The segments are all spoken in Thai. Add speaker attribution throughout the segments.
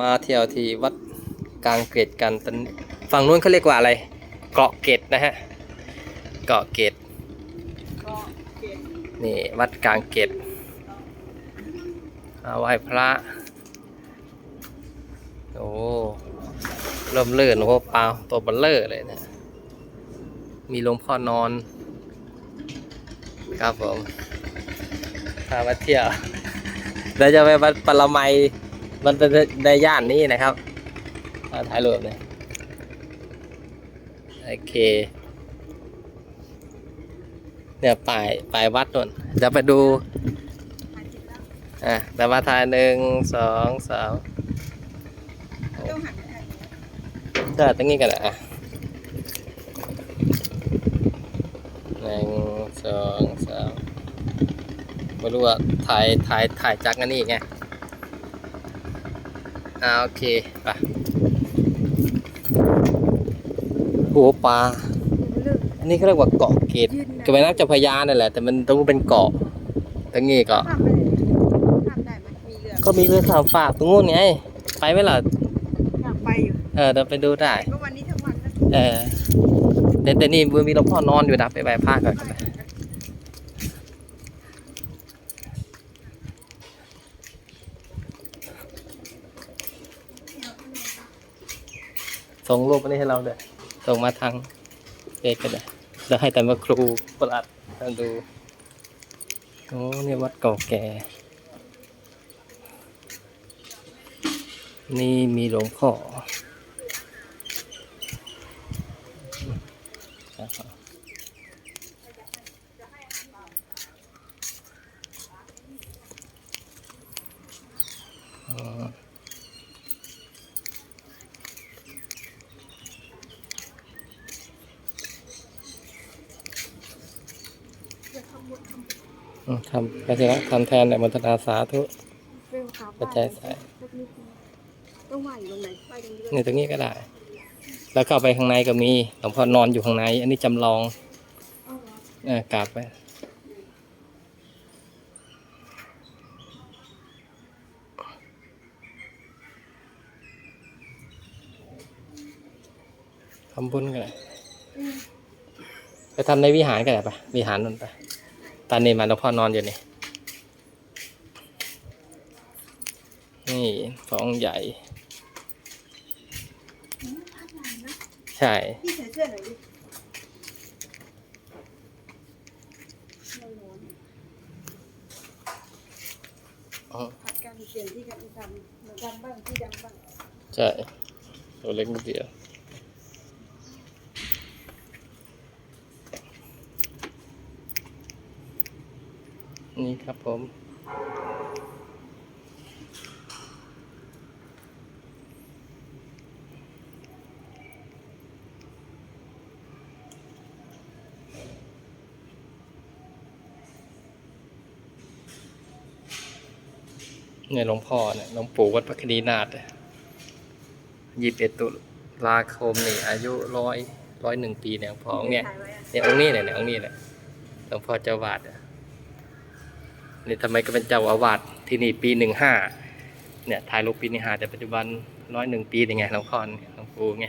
Speaker 1: มาเที่ยวที่วัดกลางเกร็ดกันตอนฝั่งนู้นเขาเรียกว่าอะไร เกาะเกร็ดนะฮะ เกาะเกร็ด
Speaker 2: ก็เก็บ
Speaker 1: นี่วัดกลางเกร็ดเอาไหว้พระ โอ้เริ่มเลื่อนโอ้เปล่าตัวเบัลเลอร์เลยนะ มีหลวงพ่อนอน ครับผมพามาเที่ยวเดี๋ยวจะไปวัดปรมัย มันเป็นในย่านนี้นะครับถ่ายรูปเลยโอเค เนี่ยป่ายป่ายวัดนนจะไปดูอะแต่มาถ่ายหนึ่งสองสาม
Speaker 2: ต้องหันไปทางนี้
Speaker 1: ก็ตั้งนี้กันนะอะหนึ่งสองสามไม่รู้ว่าถ่ายถ่ายถ่ายจากอันนี้ไง อ่าโอเคไปโหัวปลา
Speaker 2: เลิก
Speaker 1: อันนี้เขาเรียกว่าเกาะเกต
Speaker 2: ยืน
Speaker 1: ก็เป็นน้ำเจ้าพระยานั่นแหละแต่มันต้องเป็นเกาะตรงนี้ก็
Speaker 2: ข้ามไปเลยข้ามได้ไหมมีเรือ
Speaker 1: ก็มีเรือข้ามฝากตรงนู้นไง ไปไหมล่ะ
Speaker 2: อยากไปอยู่
Speaker 1: เออเดี๋ยวไปดูได้
Speaker 2: ก็วันนี้ทั้งวันนะ
Speaker 1: เออแต่แต่นี่มีหลวงพ่อนอนอยู่นะไปไหว้พระก่อนก็ได้ ส่งรูปอันนี้ให้เราเด้อส่งมาทางเฟซก็ได้เดี๋ยวให้แต่มาครูประหลัดท่านดูโอ้เนี่ยวัดเก่าแก่ นี่มีหลวงพ่ออ ทำพระเจ้าทำแทนในมนตนาสาธุ
Speaker 2: เร็วขา
Speaker 1: ปัจจัยใส่
Speaker 2: สักนิดนึงต้องไหวอยู่ตรงไหนไปตรงนี้
Speaker 1: นี่ตรงนี้ก็ได้ แล้วเข้าไปข้างในก็มีหลวงพ่อนอนอยู่ข้างใน อันนี้จำลอง
Speaker 2: เอาเหรอ
Speaker 1: เออกราบไปทำบุญก็ได้
Speaker 2: อืม
Speaker 1: ไปทำในวิหารก็ได้ปะวิหารนั่นไป ตอนนี้มาหลวงพ่อนอนอยู่นี่นี่ฟองใหญ่
Speaker 2: พัดหลังนะ
Speaker 1: ใช่
Speaker 2: พี่ใส่เสื้อหน่อยดิไม่ร้อน
Speaker 1: อ๋อ
Speaker 2: ผัดกันเปลี่ยนที่กันทำเหมือนกันบ้างที่ดังบ้าง
Speaker 1: ใช่ ตัวเล็กนิดเดียว นี่ครับผม เนี่ยหลวงพ่อเนี่ยหลวงปู่วัดพระคดีนาถยี่สิบเอ็ดตุลาคมนี่อายุร้อยร้อยหนึ่งปีเนี่ยหลวงพ่อองค์เนี่ย
Speaker 2: ถ่ายไว้อะ
Speaker 1: เนี่ยองค์นี้เนี่ยเนี่ยองค์นี้แหละหลวงพ่อเจ้าวาดอะ นี่ทำไมก็เป็นเจ้าอาวาสที่นี่ปีหนึ่งห้าเนี่ยถ่ายรูปปีหนึ่งห้าแต่ปัจจุบันร้อยหนึ่งปีนี่ไงหลวงพ่อเนี่ยหลวงปู่ไง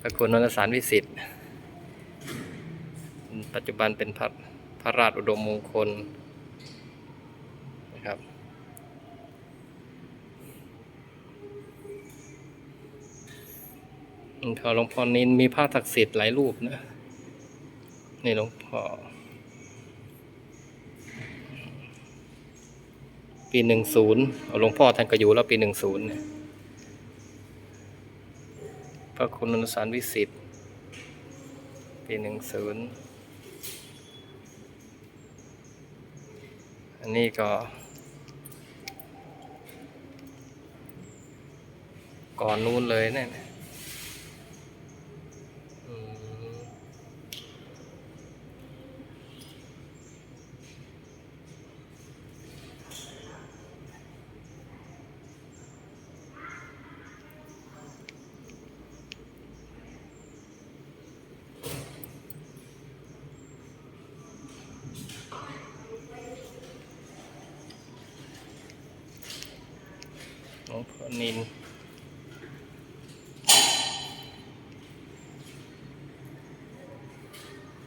Speaker 1: พระคุณนนทสารวิสิทธิ์ปัจจุบันเป็นพระพระราชอุดมมงคลนะครับหลวงพ่อหลวงพ่อนินมีพระศักดิ์สิทธิ์หลายรูปนะนี่หลวงพ่อ ปีหนึ่งศูนย์หลวงพ่อท่านก็อยู่แล้วปีหนึ่งศูนย์พระคุณอนนสารวิสิทธิ์ปีหนึ่งศูนย์อันนี้ก็ก่อนนู้นเลยเนี่ย ของพนิน